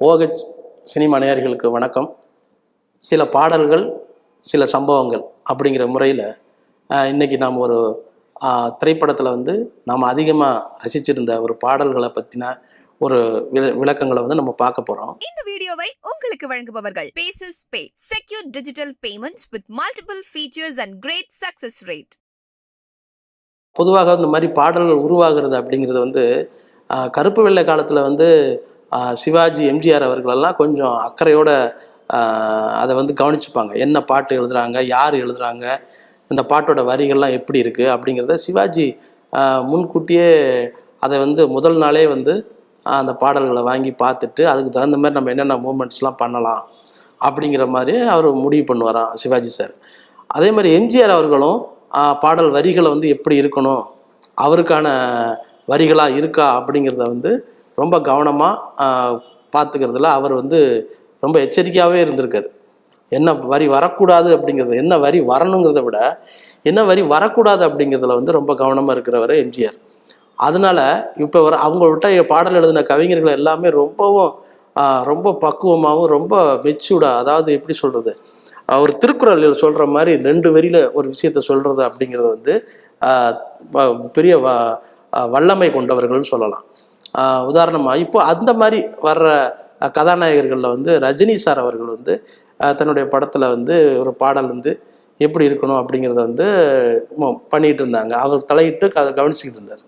OH cinema நேயர்களுக்கு வணக்கம். சில பாடல்கள் சில சம்பவங்கள் அப்படிங்கிற முறையில் இன்னைக்கு நாம் ஒரு திரைப்படத்தில் வந்து நாம் அதிகமாக ரசிச்சிருந்த ஒரு பாடல்களை பற்றின ஒரு விள விளக்கங்களை வந்து நம்ம பார்க்க போகிறோம் இந்த வீடியோவை உங்களுக்கு வழங்குபவர்கள் Paces Pay secure digital payments with multiple features and great success rate பொதுவாக இந்த மாதிரி பாடல்கள் உருவாகிறது அப்படிங்கிறது வந்து கருப்பு வெள்ளை காலத்தில் வந்து சிவாஜி எம்ஜிஆர் அவர்களெல்லாம் கொஞ்சம் அக்கறையோட அதை வந்து கவனிச்சுப்பாங்க. என்ன பாட்டு எழுதுறாங்க யார் எழுதுறாங்க இந்த பாட்டோட வரிகள்லாம் எப்படி இருக்குது அப்படிங்கிறத சிவாஜி முன்கூட்டியே அதை வந்து முதல் நாளே வந்து அந்த பாடல்களை வாங்கி பார்த்துட்டு அதுக்கு தகுந்த மாதிரி நம்ம என்னென்ன மூமெண்ட்ஸ்லாம் பண்ணலாம் அப்படிங்கிற மாதிரி அவர் முடிவு பண்ணுவாராம் சிவாஜி சார். அதே மாதிரி எம்ஜிஆர் அவர்களும் பாடல் வரிகளை வந்து எப்படி இருக்கணும் அவருக்கான வரிகளாக இருக்கா அப்படிங்கிறத வந்து ரொம்ப கவனமாக பார்த்துக்கிறதுல அவர் வந்து ரொம்ப எச்சரிக்கையாகவே இருந்திருக்காரு. என்ன வரி வரக்கூடாது அப்படிங்கிறது என்ன வரி வரணுங்கிறத விட என்ன வரி வரக்கூடாது அப்படிங்கிறதுல வந்து ரொம்ப கவனமாக இருக்கிறவர் எம்ஜிஆர். அதனால இப்போ வர அவங்கள்ட்ட பாடல் எழுதின கவிஞர்கள் எல்லாமே ரொம்பவும் ரொம்ப பக்குவமாகவும் ரொம்ப மெச்சூர்டாக அதாவது எப்படி சொல்கிறது அவர் திருக்குறளில் சொல்கிற மாதிரி ரெண்டு வரியில் ஒரு விஷயத்த சொல்கிறது அப்படிங்கிறது வந்து பெரிய வ வல்லமை கொண்டவர்கள்னு சொல்லலாம். உதாரணமாக இப்போ அந்த மாதிரி வர்ற கதாநாயகர்களில் வந்து ரஜினி சார் அவர்கள் வந்து தன்னுடைய படத்தில் வந்து ஒரு பாடல் வந்து எப்படி இருக்கணும் அப்படிங்கிறத வந்து பண்ணிகிட்டு இருந்தாங்க. அவர் தலையிட்டு அதை கவனிச்சுக்கிட்டு இருந்தார்.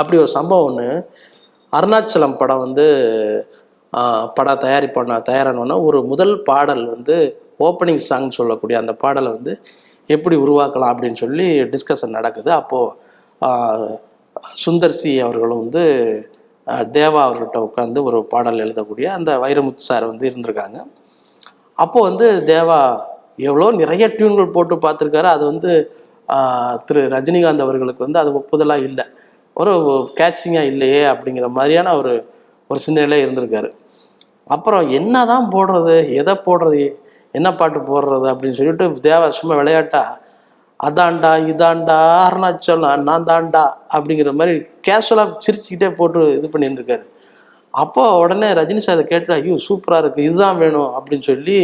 அப்படி ஒரு சம்பவம் ஒன்று அருணாச்சலம் படம் வந்து படம் தயாரிப்பான தயாரானோன்னா ஒரு முதல் பாடல் வந்து ஓப்பனிங் சாங் சொல்லக்கூடிய அந்த பாடலை வந்து எப்படி உருவாக்கலாம் அப்படின்னு சொல்லி டிஸ்கஷன் நடக்குது. அப்போது சுந்தர் சி அவர்களும் வந்து தேவா அவர்கிட்ட உட்காந்து ஒரு பாடல் எழுதக்கூடிய அந்த வைரமுத்து சார் வந்து இருந்திருக்காங்க. அப்போது வந்து தேவா எவ்வளோ நிறைய டியூன்கள் போட்டு பார்த்துருக்காரு. அது வந்து திரு ரஜினிகாந்த் அவர்களுக்கு வந்து அது ஒப்புதலாக இல்லை. ஒரு கேட்சிங்காக இல்லையே அப்படிங்கிற மாதிரியான ஒரு ஒரு சிந்தனையில் இருந்திருக்காரு. அப்புறம் என்ன தான் போடுறது எதை போடுறது என்ன பாட்டு போடுறது அப்படின்னு சொல்லிட்டு தேவா சும்மா விளையாட்டா அதான்டா இதான்டா அருணாச்சலம் நான் தான்டா அப்படிங்கிற மாதிரி கேஷுவலாக சிரிச்சுக்கிட்டே போட்டு இது பண்ணியிருந்துருக்காரு. அப்போ உடனே ரஜினி சார் கேட்டு ஐயோ சூப்பராக இருக்குது இதுதான் வேணும் அப்படின்னு சொல்லி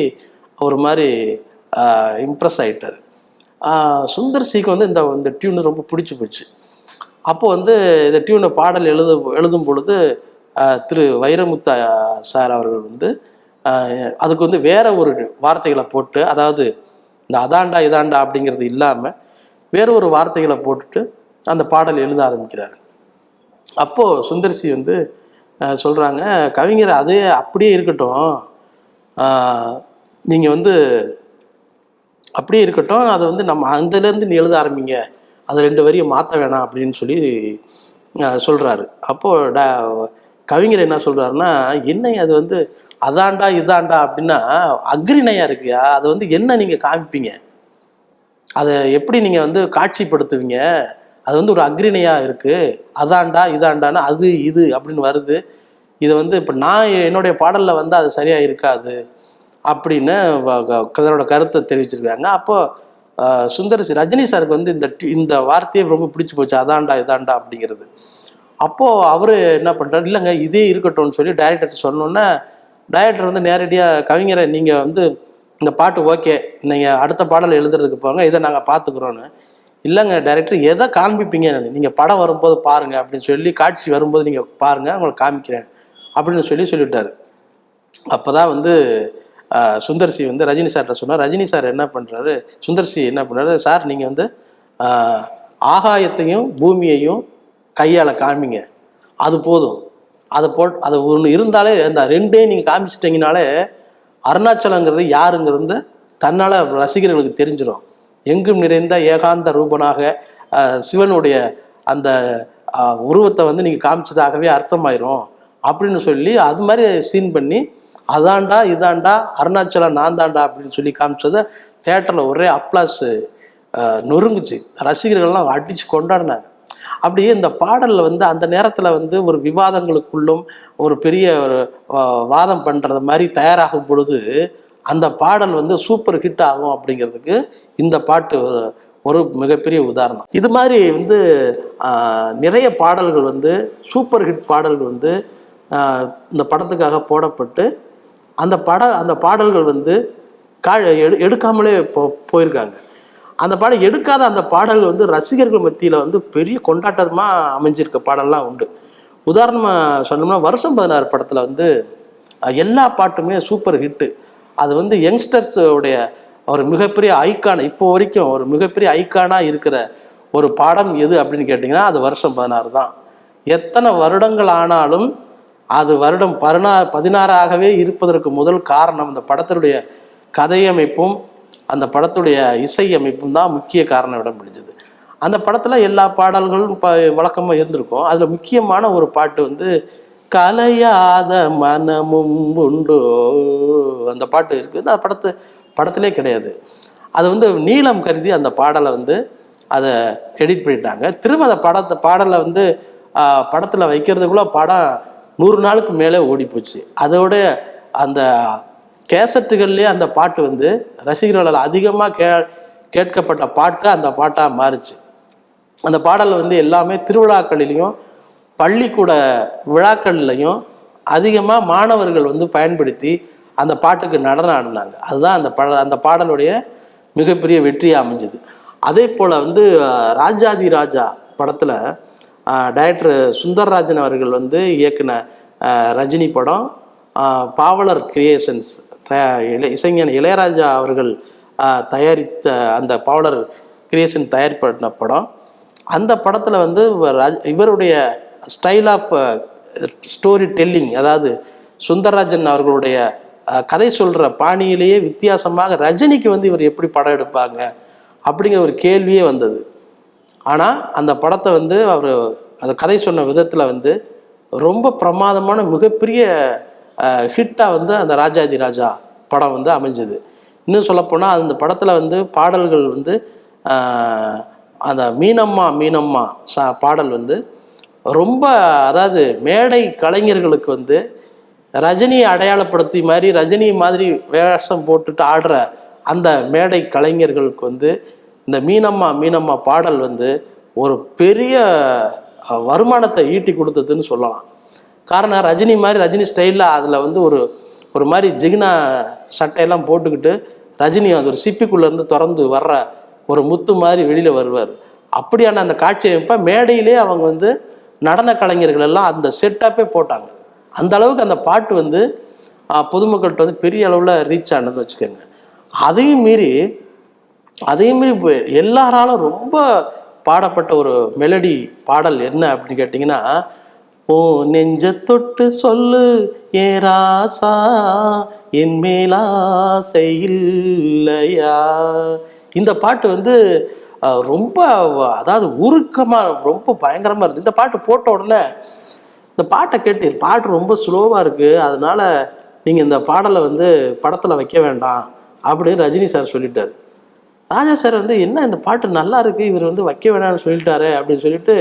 ஒரு மாதிரி இம்ப்ரெஸ் ஆகிட்டார் சுந்தர் சிக்கு வந்து இந்த இந்த டியூன் ரொம்ப பிடிச்சி போச்சு. அப்போ வந்து இந்த டியூனை பாடல் எழுது எழுதும் பொழுது திரு வைரமுத்தா சார் அவர்கள் வந்து அதுக்கு வந்து வேற ஒரு வார்த்தைகளை போட்டு அதாவது இந்த அதாண்டா இதாண்டா அப்படிங்கிறது இல்லாமல் வேற ஒரு வார்த்தைகளை போட்டுட்டு அந்த பாடல் எழுத ஆரம்பிக்கிறார். அப்போது சுந்தர்சி வந்து சொல்கிறாங்க கவிஞர் அதே அப்படியே இருக்கட்டும். நீங்கள் வந்து அப்படியே இருக்கட்டும். அதை வந்து நம்ம அதுலேருந்து நீ எழுத ஆரம்பிங்க. அது ரெண்டு வரியை மாற்ற வேணாம் அப்படின்னு சொல்லி சொல்கிறாரு அப்போது ட கவிஞர் என்ன சொல்கிறாருன்னா என்ன அது வந்து அதாண்டா இதாண்டா அப்படின்னா அக்ரிணையாக இருக்குயா? அது வந்து என்ன நீங்கள் காமிப்பீங்க? அதை எப்படி நீங்கள் வந்து காட்சிப்படுத்துவீங்க? அது வந்து ஒரு அக்ரிணையாக இருக்குது அதாண்டா இதாண்டான்னு அது இது அப்படின்னு வருது. இதை வந்து இப்போ நான் என்னுடைய பாடலில் வந்து அது சரியாக இருக்காது அப்படின்னு வ- க- கருத்தை தெரிவிச்சிருக்காங்க. அப்போது சுந்தரசி ரஜினி சாருக்கு வந்து இந்த இந்த வார்த்தையே ரொம்ப பிடிச்சி போச்சு. அதாண்டா இதாண்டா அப்படிங்கிறது. அப்போது அவர் என்ன பண்ணுறாரு இல்லைங்க இதே இருக்கட்டும்னு சொல்லி டைரக்டர் சொன்னோன்னே டைரக்டர் வந்து நேரடியாக கவிஞரை நீங்கள் வந்து இந்த பாட்டு ஓகே நீங்கள் அடுத்த பாடல் எழுதுறதுக்கு போங்க இதை நாங்கள் பார்த்துக்குறோன்னு இல்லைங்க டைரக்டர் எதை காண்பிப்பீங்க? நீங்கள் படம் வரும்போது பாருங்கள் அப்படின்னு சொல்லி காட்சி வரும்போது நீங்கள் பாருங்கள் உங்களை காமிக்கிறேன் அப்படின்னு சொல்லி சொல்லிவிட்டாரு அப்போ தான் வந்து சுந்தர்சி வந்து ரஜினி சார்கிட்ட சொன்னார். ரஜினி சார் என்ன பண்ணுறாரு சுந்தர்சி என்ன பண்ணுறாரு சார் நீங்கள் வந்து ஆகாயத்தையும் பூமியையும் கையால் காமிங்க. அது போதும். அதை போட் அது ஒன்று இருந்தாலே அந்த ரெண்டையும் நீங்கள் காமிச்சிட்டிங்கனாலே அருணாச்சலங்கிறது யாருங்கிறது தன்னால் ரசிகர்களுக்கு தெரிஞ்சிடும் எங்கும் நிறைந்த ஏகாந்த ரூபனாக சிவனுடைய அந்த உருவத்தை வந்து நீங்கள் காமிச்சதாகவே அர்த்தமாயிரும். அப்படின்னு சொல்லி அது மாதிரி சீன் பண்ணி அதாண்டா இதாண்டா அருணாச்சலம் நான் தாண்டா அப்படின்னு சொல்லி காமிச்சதை தேட்டரில் ஒரே அப்ளாஸ் நொறுங்குச்சு. ரசிகர்கள்லாம் அடித்து கொண்டாடினாங்க. அப்படியே இந்த பாடலில் வந்து அந்த நேரத்தில் வந்து ஒரு விவாதங்களுக்குள்ளும் ஒரு பெரிய ஒரு வாதம் பண்ணுறது மாதிரி தயாராகும் பொழுது அந்த பாடல் வந்து சூப்பர் ஹிட் ஆகும் அப்படிங்கிறதுக்கு இந்த பாட்டு ஒரு- ஒரு மிகப்பெரிய உதாரணம். இது மாதிரி வந்து நிறைய பாடல்கள் வந்து சூப்பர் ஹிட் பாடல்கள் வந்து இந்த படத்துக்காக போடப்பட்டு அந்த பட அந்த பாடல்கள் வந்து கா எடு எடுக்காமலே போ போயிருக்காங்க. அந்த பாடம் எடுக்காத அந்த பாடல்கள் வந்து ரசிகர்கள் மத்தியில் வந்து பெரிய கொண்டாட்டமாக அமைஞ்சிருக்க பாடல்லாம் உண்டு. உதாரணமாக சொன்னோம்னா வருஷம் பதினாறு படத்தில் வந்து எல்லா பாட்டுமே சூப்பர் ஹிட்டு அது வந்து யங்ஸ்டர்ஸுடைய ஒரு மிகப்பெரிய ஐக்கான் இப்போ வரைக்கும் ஒரு மிகப்பெரிய ஐக்கானாக இருக்கிற ஒரு பாடம் எது அப்படின்னு கேட்டிங்கன்னா அது வருஷம் பதினாறு தான். எத்தனை வருடங்கள் ஆனாலும் அது வருடம் பதினா பதினாறாகவே இருப்பதற்கு முதல் காரணம் அந்த படத்தினுடைய கதையமைப்பும் அந்த படத்துடைய இசை அமைப்பும் தான் முக்கிய காரணம் இடம் பிடிச்சது. அந்த படத்தில் எல்லா பாடல்களும் ப வழக்கமாக இருந்திருக்கும். அதில் முக்கியமான ஒரு பாட்டு வந்து கலையாத மனமும் உண்டோ? அந்த பாட்டு இருக்குது அந்த படத்து படத்திலே கிடையாது. அது வந்து நீளம் கருதி அந்த பாடலை வந்து அதை எடிட் பண்ணிட்டாங்க. திரும்ப அந்த படத்தை பாடலை வந்து படத்தில் வைக்கிறதுக்குள்ள படம் நூறு நாளுக்கு மேலே ஓடி போச்சு அதோட அந்த கேசட்டுகள்லேயே அந்த பாட்டு வந்து ரசிகர்களால் அதிகமாக கே கேட்கப்பட்ட பாட்டு அந்த பாட்டாக மாறுச்சு. அந்த பாடல் வந்து எல்லாமே திருவிழாக்களிலையும் பள்ளிக்கூட விழாக்கள்லையும் அதிகமாக மாணவர்கள் வந்து பயன்படுத்தி அந்த பாட்டுக்கு நடனம் ஆடினாங்க. அதுதான் அந்த பட அந்த பாடலுடைய மிகப்பெரிய வெற்றியாக அமைஞ்சது. அதே போல் வந்து ராஜாதி ராஜா படத்தில் டைரக்டர் சுந்தர்ராஜன் அவர்கள் வந்து இயக்குன ரஜினி படம் பாவலர் கிரியேஷன்ஸ் த இளை இசைஞன் இளையராஜா அவர்கள் தயாரித்த அந்த பாவலர் கிரியேஷன் தயார் பண்ண படம். அந்த படத்தில் வந்து இவருடைய ஸ்டைல் ஆஃப் ஸ்டோரி டெல்லிங் அதாவது சுந்தரராஜன் அவர்களுடைய கதை சொல்கிற பாணியிலேயே வித்தியாசமாக ரஜினிக்கு வந்து இவர் எப்படி படம் எடுப்பாங்க அப்படிங்கிற ஒரு கேள்வியே வந்தது. ஆனால் அந்த படத்தை வந்து அவர் அந்த கதை சொன்ன விதத்தில் வந்து ரொம்ப பிரமாதமான மிகப்பெரிய ஹிட்டாக வந்து அந்த ராஜாதி ராஜா படம் வந்து அமைஞ்சது. இன்னும் சொல்லப்போனால் அந்த படத்தில் வந்து பாடல்கள் வந்து அந்த மீனம்மா மீனம்மா சா பாடல் வந்து ரொம்ப அதாவது மேடை கலைஞர்களுக்கு வந்து ரஜினியை அடையாளப்படுத்தி மாதிரி ரஜினி மாதிரி வேஷம் போட்டுட்டு ஆடுற அந்த மேடை கலைஞர்களுக்கு வந்து இந்த மீனம்மா மீனம்மா பாடல் வந்து ஒரு பெரிய வருமானத்தை ஈட்டி கொடுத்ததுன்னு சொல்லலாம். காரணம் ரஜினி மாதிரி ரஜினி ஸ்டைலில் அதில் வந்து ஒரு ஒரு மாதிரி ஜிகினா சட்டையெல்லாம் போட்டுக்கிட்டு ரஜினி அது ஒரு சிப்பிக்குள்ளேருந்து திறந்து வர்ற ஒரு முத்து மாதிரி வெளியில் வருவார். அப்படியான அந்த காட்சி அமைப்பை மேடையிலே அவங்க வந்து நடன கலைஞர்கள் எல்லாம் அந்த செட்டப்பே போட்டாங்க. அந்த அளவுக்கு அந்த பாட்டு வந்து பொதுமக்கள்கிட்ட வந்து பெரிய அளவில் ரீச் ஆனதுன்னு வச்சுக்கோங்க. அதையும் மீறி அதையும் மீறி எல்லாராலும் ரொம்ப பாடப்பட்ட ஒரு மெலடி பாடல் என்ன அப்படின்னு கேட்டிங்கன்னா ஓ நெஞ்ச தொட்டு சொல்லு ஏ ராசா என் மேலாசை இல்லையா? இந்த பாட்டு வந்து ரொம்ப அதாவது உருக்கமாக ரொம்ப பயங்கரமாக இருந்தது. இந்த பாட்டு போட்ட உடனே இந்த பாட்டை கேட்டு பாட்டு ரொம்ப ஸ்லோவாக இருக்குது அதனால நீங்கள் இந்த பாடலை வந்து படத்தில் வைக்க வேண்டாம் அப்படின்னு ரஜினி சார் சொல்லிட்டார். ராஜா சார் வந்து என்ன இந்த பாட்டு நல்லா இருக்கு இவர் வந்து வைக்க வேணாம்னு சொல்லிட்டாரு அப்படின்னு சொல்லிட்டு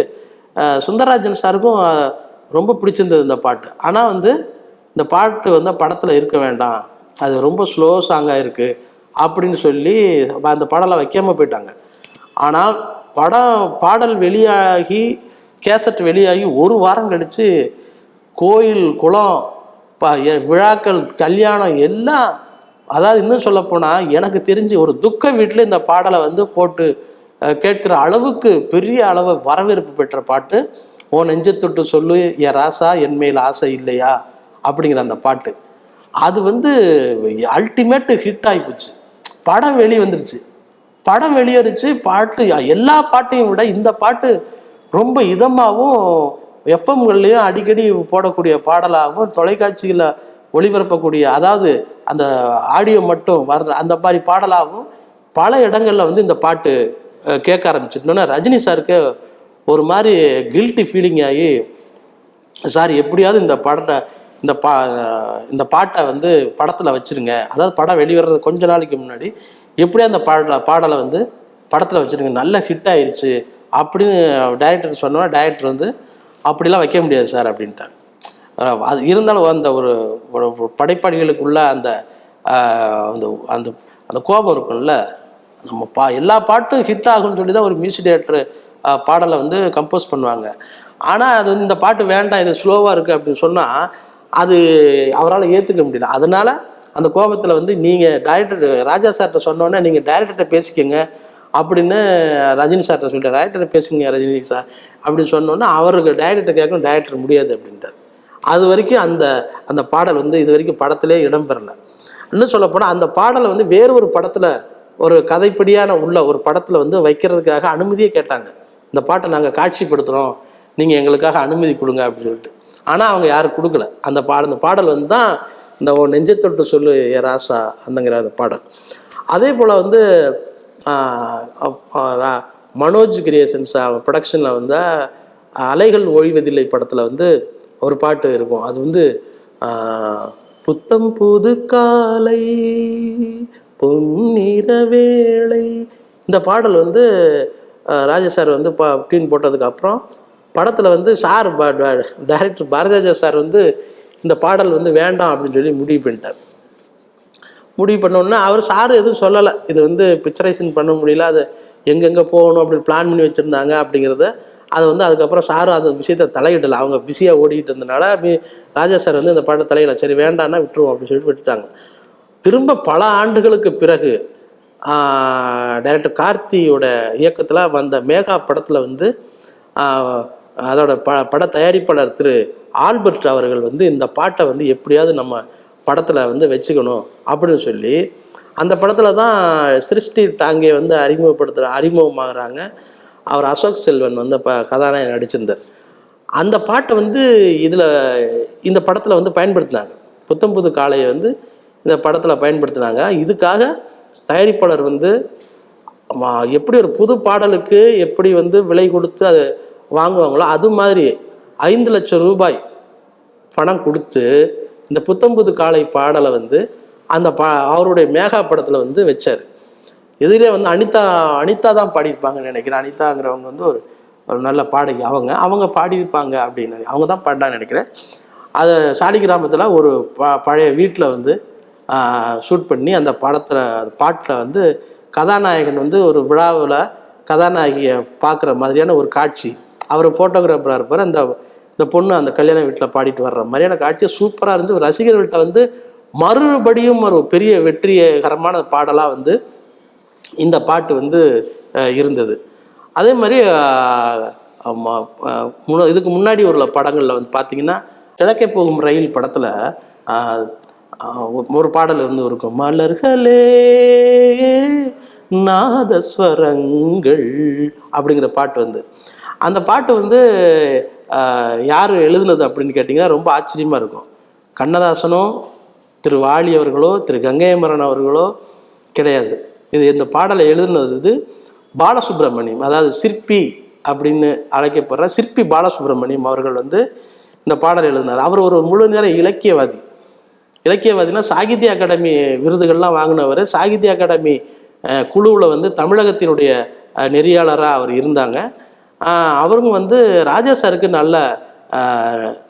சுந்தரராஜன் சாருக்கும் ரொம்ப பிடிச்சிருந்தது இந்த பாட்டு. ஆனால் வந்து இந்த பாட்டு வந்து படத்தில் இருக்க வேண்டாம். அது ரொம்ப ஸ்லோ சாங்காக இருக்குது அப்படின்னு சொல்லி அந்த பாடலை வைக்காம போயிட்டாங்க. ஆனால் படம் பாடல் வெளியாகி கேசட் வெளியாகி ஒரு வாரம் கழித்து கோயில் குளம் ப எ- விழாக்கள் கல்யாணம் எல்லாம் அதாவது இன்னும் சொல்லப்போனால் எனக்கு தெரிஞ்சு ஒரு துக்க வீட்டில் இந்த பாடலை வந்து போட்டு கேட்குற அளவுக்கு பெரிய அளவு வரவேற்பு பெற்ற பாட்டு. ஓ நெஞ்சத்தொட்டு சொல்லு என் ராசா என் மேல் ஆசை இல்லையா? அப்படிங்கிற அந்த பாட்டு. அது வந்து அல்டிமேட் ஹிட் ஆகி போச்சு. படம் வெளி வந்துருச்சு. படம் வெளியேறிச்சு பாட்டு எல்லா பாட்டையும் விட இந்த பாட்டு ரொம்ப இதமாகவும் எஃப்எம்கள்லேயும் அடிக்கடி போடக்கூடிய பாடலாகவும் தொலைக்காட்சியில் ஒளிபரப்பக்கூடிய அதாவது அந்த ஆடியோ மட்டும் வர்ற அந்த மாதிரி பாடலாகவும் பல இடங்களில் வந்து இந்த பாட்டு கேட்க ஆரம்பிச்சிட்டோன்னா ரஜினி சாருக்கு ஒரு மாதிரி கில்ட்டி ஃபீலிங் ஆகி சார் எப்படியாவது இந்த படத்தை இந்த பா இந்த பாட்டை வந்து படத்தில் வச்சிருங்க. அதாவது படம் வெளிவரது கொஞ்ச நாளைக்கு முன்னாடி எப்படியா அந்த பாடலை பாடலை வந்து படத்தில் வச்சுருங்க. நல்ல ஹிட் ஆயிடுச்சு அப்படின்னு டைரக்டர் சொன்னோன்னா டைரக்டர் வந்து அப்படிலாம் வைக்க முடியாது சார் அப்படின்ட்டார். அது இருந்தாலும் அந்த ஒரு படைப்பாளிகளுக்குள்ள அந்த அந்த அந்த அந்த கோபம் இருக்கும்ல. நம்ம பா எல்லா பாட்டும் ஹிட் ஆகும்னு சொல்லி தான் ஒரு மியூசிக் டைரக்டர் பாடலை வந்து கம்போஸ் பண்ணுவாங்க. ஆனால் அது இந்த பாட்டு வேண்டாம் இது ஸ்லோவாக இருக்குது அப்படின்னு சொன்னால் அது அவரால் ஏற்றுக்க முடியல. அதனால் அந்த கோபத்தில் வந்து நீங்கள் டைரக்டர் ராஜா சார்கிட்ட சொன்னோன்னே நீங்கள் டைரக்டர்கிட்ட பேசிக்கோங்க அப்படின்னு ரஜினி சார்கிட்ட சொல்லிட்டு டைரக்டர் பேசுங்க ரஜினி சார் அப்படின்னு சொன்னோன்னே அவருக்கு டைரக்டர் கேட்கும் டைரக்டர் முடியாது அப்படின்ட்டார். அது வரைக்கும் அந்த அந்த பாடல் வந்து இது வரைக்கும் படத்திலே இடம்பெறலை. இன்னும் சொல்லப்போனால் அந்த பாடலை வந்து வேறு ஒரு படத்தில் ஒரு கதைப்படியான உள்ள ஒரு படத்தில் வந்து வைக்கிறதுக்காக அனுமதியே கேட்டாங்க. இந்த பாட்டை நாங்கள் காட்சிப்படுத்துகிறோம் நீங்கள் எங்களுக்காக அனுமதி கொடுங்க அப்படின்னு சொல்லிட்டு. ஆனால் அவங்க யாரும் கொடுக்கல. அந்த பாடல் அந்த பாடல் வந்து தான் இந்த நெஞ்சத்தொட்டு சொல்லு ஏ ராசா அந்தங்கிற அந்த பாடல். அதே போல் வந்து மனோஜ் கிரியேஷன்ஸ் ப்ரொடக்ஷனில் வந்து அலைகள் ஓய்வதில்லை படத்தில் வந்து ஒரு பாட்டு இருக்கும். அது வந்து புத்தம் புது காலை பொன்னிற வேளை. இந்த பாடல் வந்து ராஜா சார் வந்து பா டீன் போட்டதுக்கு அப்புறம் படத்தில் வந்து சார் டைரக்டர் பாரதிராஜா சார் வந்து இந்த பாடல் வந்து வேண்டாம் அப்படின்னு சொல்லி முடிவு பண்ணிட்டார். முடிவு பண்ணோன்னா அவர் சார் எதுவும் சொல்லலை. இது வந்து பிக்சரைசேஷன் பண்ண முடியல. அது எங்கெங்கே போகணும் அப்படின்னு பிளான் பண்ணி வச்சுருந்தாங்க அப்படிங்கிறத அதை வந்து அதுக்கப்புறம் சார் அந்த விஷயத்தை தலையிடலை. அவங்க பிஸியாக ஓடிக்கிட்டு இருந்தனால மி- ராஜா சார் வந்து இந்த பாட்டை தலையிடல. சரி வேண்டாம்னா விட்டுருவோம் அப்படின்னு சொல்லிட்டு விட்டுட்டாங்க. திரும்ப பல ஆண்டுகளுக்கு பிறகு டைரக்டர் கார்த்தியோட இயக்கத்தில் வந்த மேகா படத்தில் வந்து அதோட ப பட தயாரிப்பாளர் திரு ஆல்பர்ட் அவர்கள் வந்து இந்த பாட்டை வந்து எப்படியாவது நம்ம படத்தில் வந்து வச்சுக்கணும் அப்படின்னு சொல்லி அந்த படத்தில் தான் சிருஷ்டி டாங்கே வந்து அறிமுகப்படுத்துகிற அறிமுகமாகறாங்க. அவர் அசோக் செல்வன் வந்து இப்போ கதாநாயகன் நடிச்சிருந்தார். அந்த பாட்டை வந்து இதில் இந்த படத்தில் வந்து பயன்படுத்தினாங்க. புத்தம் புது காளையை வந்து இந்த படத்தில் பயன்படுத்தினாங்க. இதுக்காக தயாரிப்பாளர் வந்து எப்படி ஒரு புது பாடலுக்கு எப்படி வந்து விலை கொடுத்து அதை வாங்குவாங்களோ அது மாதிரி ஐந்து லட்சம் ரூபாய் பணம் கொடுத்து இந்த புத்தம்புது காளை பாடலை வந்து அந்த பா அவருடைய மேகா படத்தில் வந்து வச்சார். எதிரே வந்து அனிதா அனிதா தான் பாடியிருப்பாங்கன்னு நினைக்கிறேன். அனிதாங்கிறவங்க வந்து ஒரு ஒரு நல்ல பாடகி. அவங்க அவங்க பாடியிருப்பாங்க அப்படின்னு அவங்க தான் பாடினான்னு நினைக்கிறேன். அதை சாடி கிராமத்தில் ஒரு ப பழைய வீட்டில் வந்து ஷூட் பண்ணி அந்த படத்தில் பாட்டில் வந்து கதாநாயகன் வந்து ஒரு விழாவில் கதாநாயகியை பார்க்குற மாதிரியான ஒரு காட்சி. அவர் ஃபோட்டோகிராஃபராக இருப்பார். அந்த இந்த பொண்ணு அந்த கல்யாண வீட்டில் பாடிட்டு வர்ற மாதிரியான காட்சி சூப்பராக இருந்து ரசிகர்கள்ட்ட வந்து மறுபடியும் ஒரு பெரிய வெற்றிகரமான பாடலாக வந்து இந்த பாட்டு வந்து இருந்தது. அதே மாதிரி இதுக்கு முன்னாடி உள்ள படங்களில் வந்து பார்த்தீங்கன்னா கிழக்கே போகும் ரயில் படத்தில் ஒரு பாடல் வந்து இருக்கும். மலர்களே நாதஸ்வரங்கள் அப்படிங்கிற பாட்டு வந்து. அந்த பாட்டு வந்து யார் எழுதுனது அப்படின்னு கேட்டிங்கன்னா ரொம்ப ஆச்சரியமாக இருக்கும். கண்ணதாசனோ திரு வாலி அவர்களோ திரு கங்கையமரன் அவர்களோ கிடையாது. இது இந்த பாடலை எழுதுனது இது பாலசுப்ரமணியம் அதாவது சிற்பி அப்படின்னு அழைக்கப்படுற சிற்பி பாலசுப்ரமணியம் அவர்கள் வந்து இந்த பாடல் எழுதினார். அவர் ஒரு முழு நேர இலக்கியவாதி. இலக்கியவாதினா சாகித்ய அகாடமி விருதுகள்லாம் வாங்கினவர். சாகித்ய அகாடமி குழுவில் வந்து தமிழகத்தினுடைய நெறியாளராக அவர் இருந்தாங்க. அவரும் வந்து ராஜா சாருக்கு நல்ல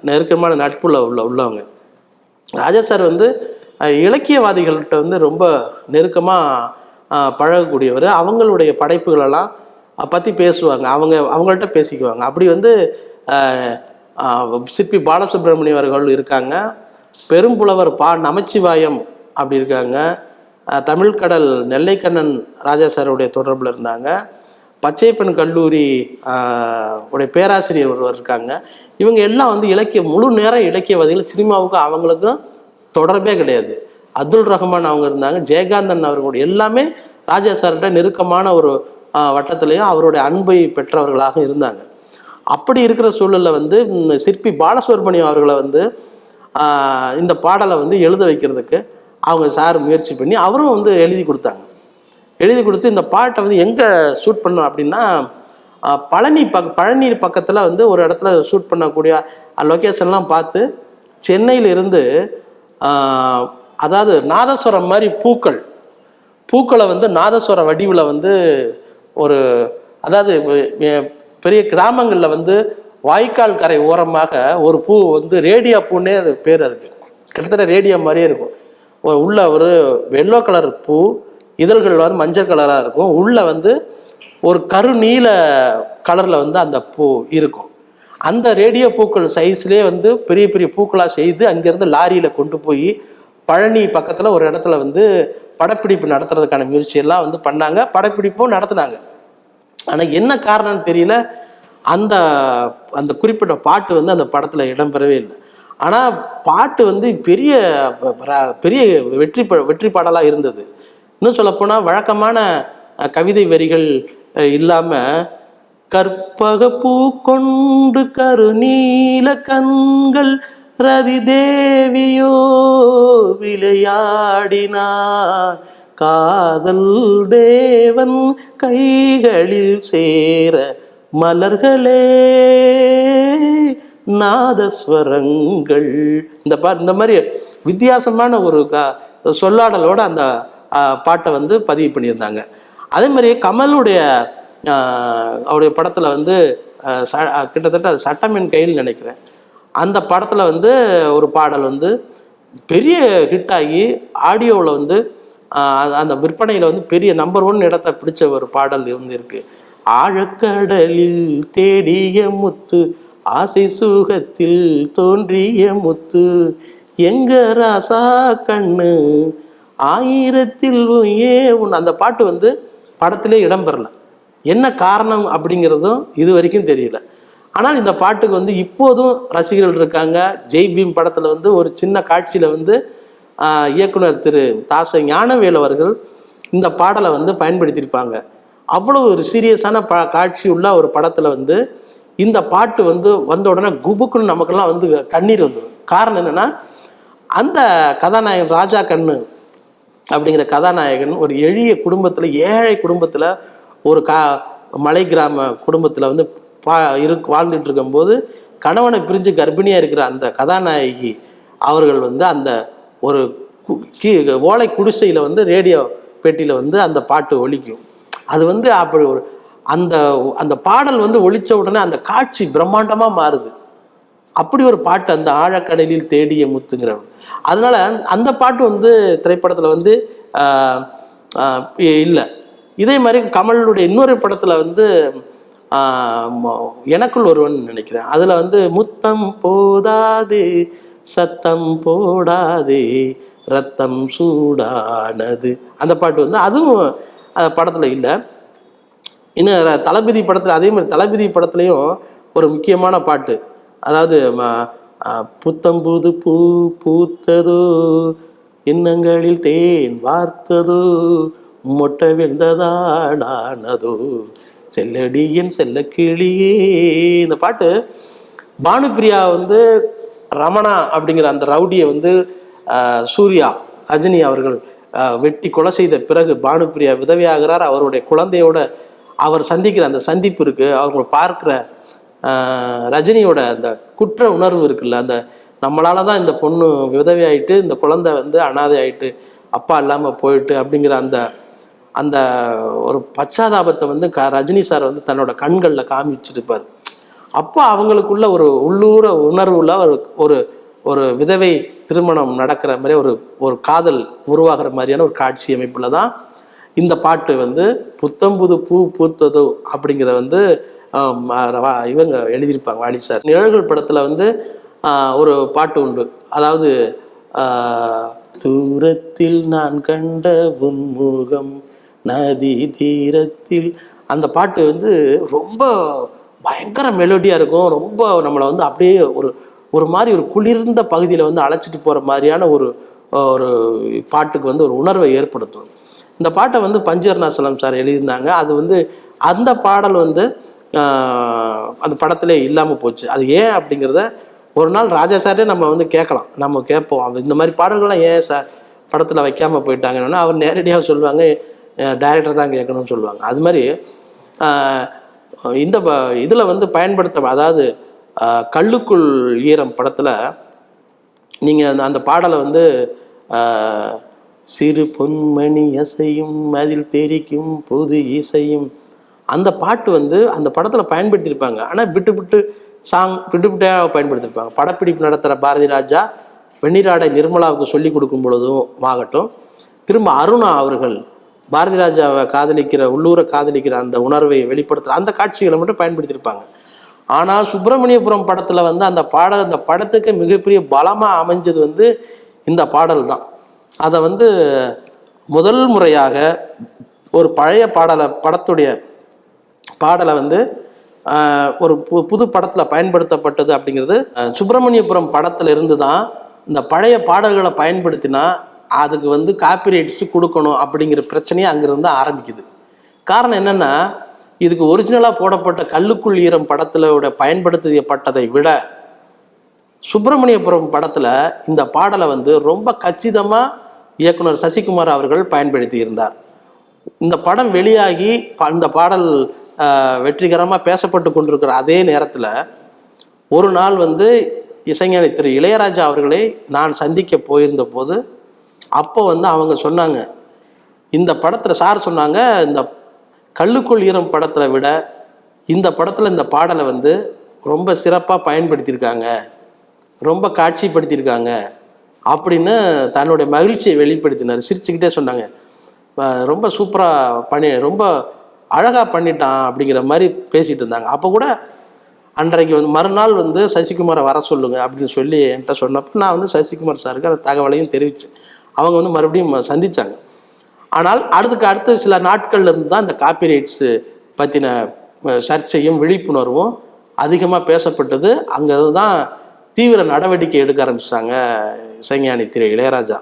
நெருக்கமான நட்புல உள்ள உள்ளவங்க. ராஜா சார் வந்து இலக்கியவாதிகள்கிட்ட வந்து ரொம்ப நெருக்கமாக பழகக்கூடியவர். அவங்களுடைய படைப்புகளெல்லாம் பற்றி பேசுவாங்க. அவங்க அவங்கள்ட்ட பேசிக்குவாங்க. அப்படி வந்து சிற்பி பாலசுப்ரமணியம் அவர்கள் இருக்காங்க. பெரும்புலவர் பா நமச்சிவாயம் அப்படி இருக்காங்க. தமிழ்கடல் நெல்லைக்கண்ணன் ராஜா சாருடைய தொடர்பில் இருந்தாங்க. பச்சைப்பெண் கல்லூரி உடைய பேராசிரியர் ஒருவர் இருக்காங்க. இவங்க எல்லாம் வந்து இலக்கிய முழு நேரம் இலக்கியவாதிகள் சினிமாவுக்கும் அவங்களுக்கும் தொடர்பே கிடையாது. அப்துல் ரஹ்மான் அவங்க இருந்தாங்க ஜெயகாந்தன் அவர்களுடைய எல்லாமே ராஜா சார்கிட்ட நெருக்கமான ஒரு வட்டத்திலையும் அவருடைய அன்பை பெற்றவர்களாக இருந்தாங்க. அப்படி இருக்கிற சூழலில் வந்து சிற்பி பாலசுப்ரமணியம் அவர்களை வந்து இந்த பாடலை வந்து எழுத வைக்கிறதுக்கு அவங்க சார் முயற்சி பண்ணி அவரும் வந்து எழுதி கொடுத்தாங்க. எழுதி கொடுத்து இந்த பாட்டை வந்து எங்கே ஷூட் பண்ணோம் அப்படின்னா பழனி பக் பழனி பக்கத்தில் வந்து ஒரு இடத்துல ஷூட் பண்ணக்கூடிய லொக்கேஷன்லாம் பார்த்து சென்னையிலிருந்து அதாவது நாதஸ்வரம் மாதிரி பூக்கள் பூக்களை வந்து நாதஸ்வர வடிவில் வந்து ஒரு அதாவது பெரிய கிராமங்களில் வந்து வாய்க்கால் கரை ஓரமாக ஒரு பூ வந்து ரேடியா பூன்னே அது பேர் அதுக்கு. கிட்டத்தட்ட ரேடியா மாதிரியே இருக்கும். உள்ள ஒரு வெள்ளோ கலர் பூ இதழ்கள் வந்து மஞ்சள் கலராக இருக்கும். உள்ள வந்து ஒரு கருநீல கலரில் வந்து அந்த பூ இருக்கும். அந்த ரேடியோ பூக்கள் சைஸ்லேயே வந்து பெரிய பெரிய பூக்களாக செய்து அங்கேருந்து லாரியில் கொண்டு போய் பழனி பக்கத்தில் ஒரு இடத்துல வந்து படப்பிடிப்பு நடத்துறதுக்கான முயற்சியெல்லாம் வந்து பண்ணாங்க. படப்பிடிப்பும் நடத்துனாங்க. ஆனால் என்ன காரணம்னு தெரியல. அந்த அந்த குறிப்பிட்ட பாட்டு வந்து அந்த படத்தில் இடம்பெறவே இல்லை. ஆனால் பாட்டு வந்து பெரிய பெரிய வெற்றி வெற்றி பாடலாக இருந்தது. இன்னும் சொல்லப்போனால் வழக்கமான கவிதை வரிகள் இல்லாமல் கற்பக பூ கொண்டு கருநீல கண்கள் ரதி தேவியோ விளையாடினார். காதல் தேவன் கைகளில் சேர மலர்களே நாதஸ்வரங்கள். இந்த பா இந்த மாதிரி வித்தியாசமான ஒரு க சொல்லாடலோட அந்த பாட்டை வந்து பதிவு பண்ணியிருந்தாங்க. அதே மாதிரி கமலுடைய அவருடைய படத்தில் வந்து ச- கிட்டத்தட்ட அது சட்டமின் கையில் நினைக்கிறேன். அந்த படத்தில் வந்து ஒரு பாடல் வந்து பெரிய ஹிட் ஆகி ஆடியோவில் வந்து அந்த- விற்பனையில் வந்து பெரிய நம்பர் ஒன் இடத்தை பிடிச்ச ஒரு பாடல் வந்து இருக்குது ஆழக்கடலில் தேடிய முத்து ஆசை சுகத்தில் தோன்றிய முத்து. எங்க ராசா கண்ணு ஆயிரத்தில் ஏ உன் அந்த பாட்டு வந்து படத்திலே இடம்பெறல. என்ன காரணம் அப்படிங்கிறதும் இது வரைக்கும் தெரியல. ஆனால் இந்த பாட்டுக்கு வந்து இப்போதும் ரசிகர்கள் இருக்காங்க. ஜெய் பீம் படத்தில் வந்து ஒரு சின்ன காட்சியில் வந்து இயக்குனர் திரு தாச ஞானவேல் அவர்கள் இந்த பாடலை வந்து பயன்படுத்தியிருப்பாங்க. அவ்வளோ ஒரு சீரியஸான ப காட்சி உள்ள ஒரு படத்தில் வந்து இந்த பாட்டு வந்து வந்த உடனே குபுக்குன்னு நமக்கெல்லாம் வந்து கண்ணீர் வந்துடும் காரணம் என்னென்னா அந்த கதாநாயகன் ராஜா கண்ணு அப்படிங்கிற கதாநாயகன் ஒரு எளிய குடும்பத்தில் ஏழை குடும்பத்தில் ஒரு கா மலை கிராம குடும்பத்தில் வந்து பா இரு வாழ்ந்துட்டு இருக்கும்போது கணவனை பிரிஞ்சு கர்ப்பிணியாக இருக்கிற அந்த கதாநாயகி அவர்கள் வந்து அந்த ஒரு கு- கீ ஓலை குடிசையில் வந்து ரேடியோ பெட்டியில் வந்து அந்த பாட்டு ஒழிக்கும் அது வந்து அப்படி ஒரு அந்த அந்த பாடல் வந்து ஒழிச்ச உடனே அந்த காட்சி பிரம்மாண்டமாக மாறுது. அப்படி ஒரு பாட்டு அந்த ஆழக்கடலில் தேடிய முத்துங்கிறவர். அதனால அந்த பாட்டு வந்து திரைப்படத்தில் வந்து இல்லை. இதே மாதிரி கமலுடைய இன்னொரு படத்தில் வந்து எனக்குள் ஒருவன் நினைக்கிறேன். அதில் வந்து முத்தம் போதாது சத்தம் போடாதே ரத்தம் சூடானது. அந்த பாட்டு வந்து அதுவும் படத்தில் இல்லை. இன்னும் தளபதி படத்தில் அதே மாதிரி தளபதி படத்துலையும் ஒரு முக்கியமான பாட்டு. அதாவது ம- புத்தம்புது பூ பூத்ததோ எண்ணங்களில் தேன் வார்த்ததோ மொட்டை விழுந்ததாடானதோ செல்லடியின் செல்ல கிளியே இந்த பாட்டு பானுப்பிரியா வந்து ரமணா அப்படிங்கிற அந்த ரவுடியை வந்து சூர்யா ரஜினி அவர்கள் வெட்டி கொலை செய்த பிறகு பானுப்பிரியா விதவையாகிறார். அவருடைய குழந்தையோட அவர் சந்திக்கிற அந்த சந்திப்பு இருக்கு. அவங்க பார்க்குற ரஜினியோட அந்த குற்ற உணர்வு இருக்குல்ல அந்த நம்மளால தான் இந்த பொண்ணு விதவி ஆயிட்டு இந்த குழந்தை வந்து அனாதை ஆயிட்டு அப்பா இல்லாமல் போயிட்டு அப்படிங்கிற அந்த அந்த ஒரு பச்சாதாபத்தை வந்து க ரஜினி சார் வந்து தன்னோட கண்களில் காமிச்சிருப்பார். அப்போ அவங்களுக்குள்ள ஒரு உள்ளூர உணர்வுல ஒரு ஒரு ஒரு விதவை திருமணம் நடக்கிற மாதிரி ஒரு ஒரு காதல் உருவாகிற மாதிரியான ஒரு காட்சி அமைப்பில் தான் இந்த பாட்டு வந்து புத்தம்புது பூ பூத்ததோ அப்படிங்கிற வந்து இவங்க எழுதியிருப்பாங்க வாணி சார் நிழல்கள் படத்தில் வந்து ஒரு பாட்டு உண்டு. அதாவது தூரத்தில் நான் கண்ட உன்முகம் நதி தீரத்தில் அந்த பாட்டு வந்து ரொம்ப பயங்கர மெலோடியாக இருக்கும். ரொம்ப நம்மளை வந்து அப்படியே ஒரு ஒரு மாதிரி ஒரு குளிர்ந்த பகுதியில் வந்து அழைச்சிட்டு போகிற மாதிரியான ஒரு ஒரு பாட்டுக்கு வந்து ஒரு உணர்வை ஏற்படுத்தும். இந்த பாட்டை வந்து பஞ்சர்ணாசலம் சார் எழுதியிருந்தாங்க. அது வந்து அந்த பாடல் வந்து அந்த படத்திலே இல்லாமல் போச்சு. அது ஏன் அப்படிங்கிறத ஒரு நாள் ராஜா சாரே நம்ம வந்து கேட்கலாம். நம்ம கேட்போம். இந்த மாதிரி பாடல்கள்லாம் ஏன் சார் படத்தில் வைக்காமல் போயிட்டாங்கன்னா அவர் நேரடியாக சொல்லுவாங்க. டைரக்டர் தான் கேட்கணும்னு சொல்லுவாங்க. அது மாதிரி இந்த இதில் வந்து பயன்படுத்த அதாவது கல்லுக்குள் ஈரம் படத்தில் நீங்கள் அந்த அந்த பாடலை வந்து சிறு பொன்மணி இசையும் அதில் தெரிக்கும் புது இசையும் அந்த பாட்டு வந்து அந்த படத்தில் பயன்படுத்தியிருப்பாங்க. ஆனால் விட்டு விட்டு சாங் விட்டு விட்டாக பயன்படுத்தியிருப்பாங்க. படப்பிடிப்பு நடத்துகிற பாரதி ராஜா வெண்ணிராடை நிர்மலாவுக்கு சொல்லி கொடுக்கும் பொழுதும் ஆகட்டும். திரும்ப அருணா அவர்கள் பாரதி ராஜாவை காதலிக்கிற உள்ளூரை காதலிக்கிற அந்த உணர்வை வெளிப்படுத்துகிற அந்த காட்சிகளை மட்டும் பயன்படுத்தியிருப்பாங்க. ஆனால் சுப்பிரமணியபுரம் படத்தில் வந்து அந்த பாடல் அந்த படத்துக்கு மிகப்பெரிய பலமாக அமைஞ்சது வந்து இந்த பாடல் தான். அதை வந்து முதல் முறையாக ஒரு பழைய பாடலை படத்துடைய பாடலை வந்து ஒரு பு புது படத்தில் பயன்படுத்தப்பட்டது அப்படிங்கிறது சுப்பிரமணியபுரம் படத்தில் இருந்து தான் இந்த பழைய பாடல்களை பயன்படுத்தினா அதுக்கு வந்து காப்பிரைட்ஸ் கொடுக்கணும் அப்படிங்கிற பிரச்சனையே அங்கேருந்து ஆரம்பிக்குது. காரணம் என்னென்னா இதுக்கு ஒரிஜினலாக போடப்பட்ட கல்லுக்குள் ஈரம் படத்தில் பயன்படுத்தப்பட்டதை விட சுப்பிரமணியபுரம் படத்தில் இந்த பாடலை வந்து ரொம்ப கச்சிதமாக இயக்குனர் சசிகுமார் அவர்கள் பயன்படுத்தி இருந்தார் இந்த படம் வெளியாகி ப- இந்த பாடல் வெற்றிகரமாக பேசப்பட்டு கொண்டிருக்கிற அதே நேரத்தில் ஒரு நாள் வந்து இசைஞானி திரு இளையராஜா அவர்களை நான் சந்திக்க போயிருந்த போது அப்போ வந்து அவங்க சொன்னாங்க இந்த படத்தில் சார் சொன்னாங்க இந்த கல்லுக்குள் ஈரம் படத்தில் விட இந்த படத்தில் இந்த பாடலை வந்து ரொம்ப சிறப்பாக பயன்படுத்தியிருக்காங்க. ரொம்ப காட்சிப்படுத்தியிருக்காங்க. அப்படின்னு தன்னுடைய மகிழ்ச்சியை வெளிப்படுத்தினார். சிரிச்சுக்கிட்டே சொன்னாங்க. ரொம்ப சூப்பராக பண்ணி ரொம்ப அழகாக பண்ணிட்டான் அப்படிங்கிற மாதிரி பேசிகிட்டு இருந்தாங்க. அப்போ கூட அன்றைக்கு வந்து மறுநாள் வந்து சசிகுமாரை வர சொல்லுங்கள் அப்படின்னு சொல்லி என்கிட்ட சொன்னப்போ நான் வந்து சசிகுமார் சாருக்கு அந்த தகவலையும் தெரிவித்தேன் அவங்க வந்து மறுபடியும் சந்தித்தாங்க ஆனால் அடுத்துக்கு அடுத்த சில நாட்கள்ல இருந்து தான் இந்த காப்பிரைட்ஸு பற்றின சர்ச்சையும் விழிப்புணர்வும் அதிகமாக பேசப்பட்டது. அங்கே தான் தீவிர நடவடிக்கை எடுக்க ஆரம்பிச்சிட்டாங்க இசைஞானி திரு இளையராஜா.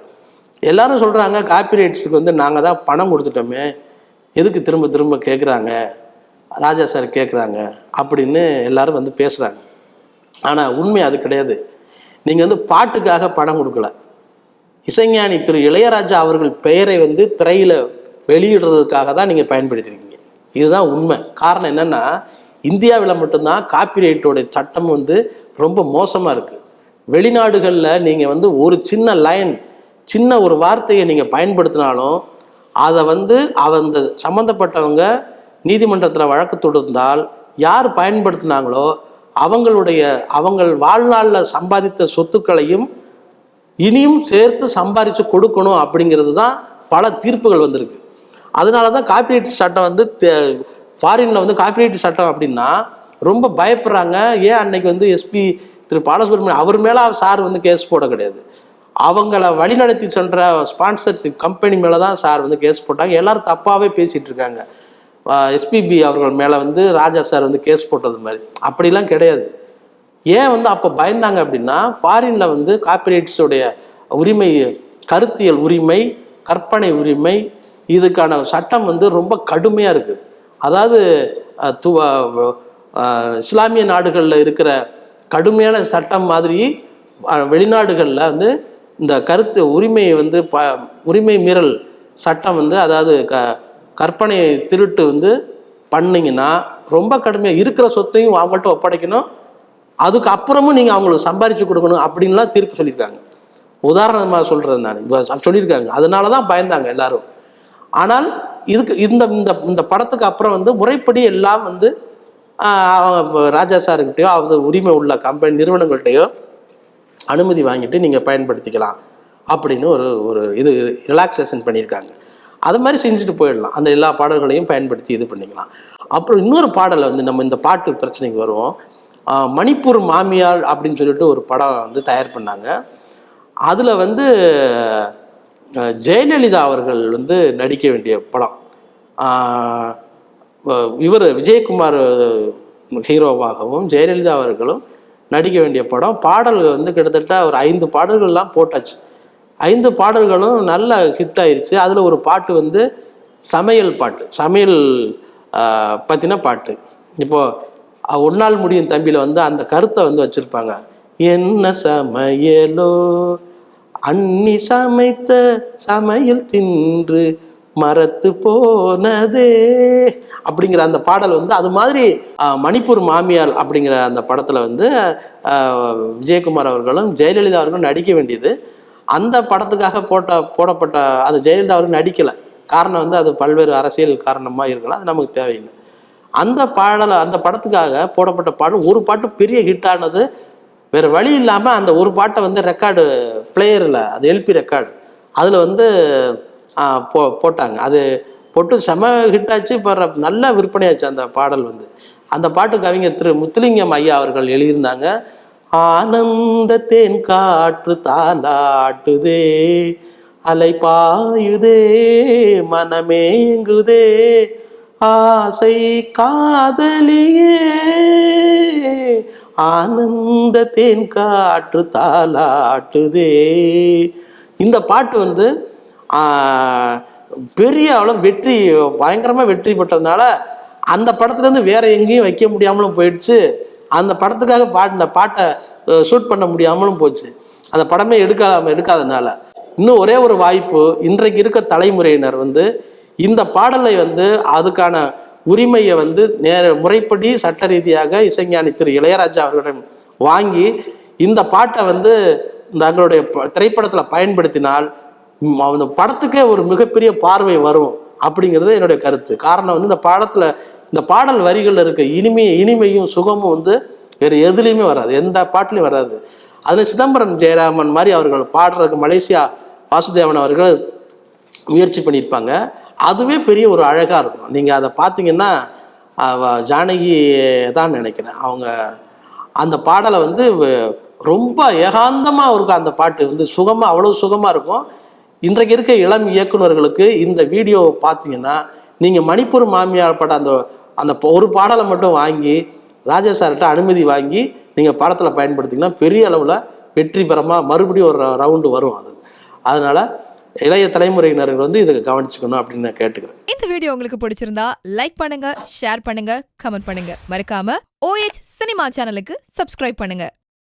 எல்லாரும் சொல்கிறாங்க காப்பிரைட்ஸுக்கு வந்து நாங்கள் தான் பணம் கொடுத்துட்டோமே எதுக்கு திரும்ப திரும்ப கேட்குறாங்க ராஜா சார் கேட்குறாங்க அப்படின்னு எல்லாரும் வந்து பேசுகிறாங்க ஆனால் உண்மை அது கிடையாது. நீங்கள் வந்து பாட்டுக்காக பணம் கொடுக்கல. இசைஞானி திரு இளையராஜா அவர்கள் பெயரை வந்து திரையில் வெளியிடுறதுக்காக தான் நீங்கள் பயன்படுத்தியிருக்கீங்க இதுதான் உண்மை. காரணம் என்னென்னா இந்தியாவில் மட்டும்தான் காப்பிரைட்டோடைய சட்டம் வந்து ரொம்ப மோசமாக இருக்குது வெளிநாடுகளில் நீங்கள் வந்து ஒரு சின்ன லைன் சின்ன ஒரு வார்த்தையை நீங்கள் பயன்படுத்தினாலும் அதை வந்து அந்த சம்மந்தப்பட்டவங்க நீதிமன்றத்தில் வழக்கு தொடர்ந்தால் யார் பயன்படுத்தினாங்களோ அவங்களுடைய அவங்கள் வாழ்நாளில் சம்பாதித்த சொத்துக்களையும் இனியும் சேர்த்து சம்பாரித்து கொடுக்கணும் அப்படிங்கிறது தான் பல தீர்ப்புகள் வந்திருக்கு. அதனால தான் காப்பிரைட் சட்டம் வந்து ஃபாரினில் வந்து காப்பிரைட் சட்டம் அப்படின்னா ரொம்ப பயப்படுறாங்க. ஏன் அன்னைக்கு வந்து எஸ்பி திரு பாலசுப்ரமணியம் அவர் மேலே சார் வந்து கேஸ் போட கிடையாது. அவங்கள வழிநடத்தி சென்ற ஸ்பான்சர்ஷிப் கம்பெனி மேலே தான் சார் வந்து கேஸ் போட்டாங்க. எல்லாரும் தப்பாகவே பேசிகிட்டு இருக்காங்க. எஸ்பிபி அவர்கள் மேலே வந்து ராஜா சார் வந்து கேஸ் போட்டது மாதிரி. அப்படிலாம் கிடையாது. ஏன் வந்து அப்போ பயந்தாங்க அப்படின்னா ஃபாரினில் வந்து காப்பிரைட்ஸுடைய உரிமை கருத்தியல் உரிமை கற்பனை உரிமை இதுக்கான சட்டம் வந்து ரொம்ப கடுமையாக இருக்குது அதாவது துவ து இஸ்லாமிய நாடுகளில் இருக்கிற கடுமையான சட்டம் மாதிரி வெளிநாடுகளில் வந்து இந்த கருத்து உரிமையை வந்து ப உரிமை மீறல் சட்டம் வந்து அதாவது க கற்பனை திருட்டு வந்து பண்ணிங்கன்னா ரொம்ப கடுமையாக இருக்கிற சொத்தையும் அவங்கள்ட்ட ஒப்படைக்கணும். அதுக்கு அப்புறமும் நீங்கள் அவங்களுக்கு சம்பாரித்து கொடுக்கணும் அப்படின்லாம் தீர்ப்பு சொல்லியிருக்காங்க. உதாரணமாக சொல்கிறது நான். இப்போ சொல்லியிருக்காங்க. அதனால தான் பயந்தாங்க எல்லாரும். ஆனால் இதுக்கு இந்த இந்த இந்த படத்துக்கு அப்புறம் வந்து முறைப்படி எல்லாம் வந்து ராஜா சாருக்கிட்டேயோ அது உரிமை உள்ள கம்பெனி நிறுவனங்கள்கிட்டயோ அனுமதி வாங்கிட்டு நீங்கள் பயன்படுத்திக்கலாம் அப்படின்னு ஒரு ஒரு இது ரிலாக்ஸேஷன் பண்ணியிருக்காங்க. அது மாதிரி செஞ்சுட்டு போயிடலாம். அந்த எல்லா பாடல்களையும் பயன்படுத்தி இது பண்ணிக்கலாம். அப்புறம் இன்னொரு பாடலை வந்து நம்ம இந்த பாட்டு பிரச்சனைக்கு வருவோம். மணிப்பூர் மாமியாள் அப்படின்னு சொல்லிட்டு ஒரு படம் வந்து தயார் பண்ணாங்க. அதில் வந்து ஜெயலலிதா அவர்கள் வந்து நடிக்க வேண்டிய படம். இவர் விஜயகுமார் ஹீரோவாகவும் ஜெயலலிதா அவர்களும் நடிக்க வேண்டிய படம். பாடல்கள் வந்து கிட்டத்தட்ட ஒரு ஐந்து பாடல்கள்லாம் போட்டாச்சு. ஐந்து பாடல்களும் நல்ல ஹிட் ஆயிடுச்சு அதில் ஒரு பாட்டு வந்து சமையல் பாட்டு. சமையல் பற்றின பாட்டு. இப்போது ஒன்னால் ஒரு நாள் முடியும் தம்பியில் வந்து அந்த கருத்தை வந்து வச்சுருப்பாங்க. என்ன சமையலோ? அன்னி சமைத்த சமையல் தின்று மரத்து போனதே. அப்படிங்கிற அந்த பாடல் வந்து அது மாதிரி மணிப்பூர் மாமியார் அப்படிங்கிற அந்த படத்தில் வந்து விஜயகுமார் அவர்களும் ஜெயலலிதா அவர்களும் நடிக்க வேண்டியது. அந்த படத்துக்காக போட்ட போடப்பட்ட அது ஜெயலலிதா அவர்கள் நடிக்கலை. காரணம் வந்து அது பல்வேறு அரசியல் காரணமாக இருக்கலாம். அது நமக்கு தேவையில்லை. அந்த பாடலை அந்த படத்துக்காக போடப்பட்ட பாடல் ஒரு பாட்டு பெரிய ஹிட் ஆனது வேறு வழி இல்லாமல் அந்த ஒரு பாட்டை வந்து ரெக்கார்டு பிளேயரில் அது எல்பி ரெக்கார்டு அதில் வந்து போ போட்டாங்க. அது போட்டு செம ஹிட் ஆச்சு. இப்போ நல்ல விற்பனையாச்சு அந்த பாடல் வந்து. அந்த பாட்டு கவிஞர் திரு முத்துலிங்கம் ஐயா அவர்கள் எழுதியிருந்தாங்க. ஆனந்த தேன் காற்று தாலாட்டுதே அலை பாயுதே மனமேங்குதே ஆசை காதலியே ஆனந்த தேன் காற்று தாலாட்டுதே இந்த பாட்டு வந்து பெரிய அளவு வெற்றி பயங்கரமாக வெற்றி பெற்றதுனால அந்த படத்துலேருந்து வேற எங்கேயும் வைக்க முடியாமலும் போயிடுச்சு. அந்த படத்துக்காக பாடின பாட்டை ஷூட் பண்ண முடியாமலும் போச்சு. அந்த படமே எடுக்காம எடுக்காதனால இன்னும் ஒரே ஒரு வாய்ப்பு இன்றைக்கு இருக்க தலைமுறையினர் வந்து இந்த பாடலை வந்து அதுக்கான உரிமையை வந்து நேர முறைப்படி சட்ட ரீதியாக இசைஞானி திரு இளையராஜா அவர்களிடம் வாங்கி இந்த பாட்டை வந்து தங்களுடைய திரைப்படத்தில் பயன்படுத்தினால் அந்த படத்துக்கே ஒரு மிகப்பெரிய பார்வை வரும் அப்படிங்கிறது என்னுடைய கருத்து. காரணம் வந்து இந்த பாடத்தில் இந்த பாடல் வரிகளில் இருக்க இனிமையை இனிமையும் சுகமும் வந்து வேறு எதுலேயுமே வராது. எந்த பாட்டிலையும் வராது. அதில் சிதம்பரம் ஜெயராமன் மாதிரி அவர்கள் பாடுறதுக்கு மலேசியா வாசுதேவன் அவர்கள் முயற்சி பண்ணியிருப்பாங்க. அதுவே பெரிய ஒரு அழகாக இருக்கும். நீங்கள் அதை பார்த்தீங்கன்னா ஜானகி தான் நினைக்கிறேன். அவங்க அந்த பாடலை வந்து ரொம்ப ஏகாந்தமாக இருக்கும் அந்த பாட்டு வந்து சுகமாக அவ்வளோ சுகமாக இருக்கும். இன்றைக்கு இருக்க இளம் இயக்குனர்களுக்கு இந்த வீடியோவை பார்த்தீங்கன்னா நீங்கள் மணிப்பூர் மாமியார் பட அந்த அந்த ஒரு பாடலை மட்டும் வாங்கி ராஜா சார்கிட்ட அனுமதி வாங்கி நீங்கள் படத்தில் பயன்படுத்திங்கன்னா பெரிய அளவில் வெற்றிகரமாக மறுபடியும் ஒரு ரவுண்டு வரும் அது. அதனால் இளைய தலைமுறையினர்கள் வந்து இதை கவனிச்சுக்கணும் அப்படின்னு நான் கேட்டுக்கிறேன். இந்த வீடியோ உங்களுக்கு பிடிச்சிருந்தா லைக் பண்ணுங்க ஷேர் பண்ணுங்க கமெண்ட் பண்ணுங்க. மறக்காம ஓஎச் சினிமா சேனலுக்கு சப்ஸ்கிரைப் பண்ணுங்க.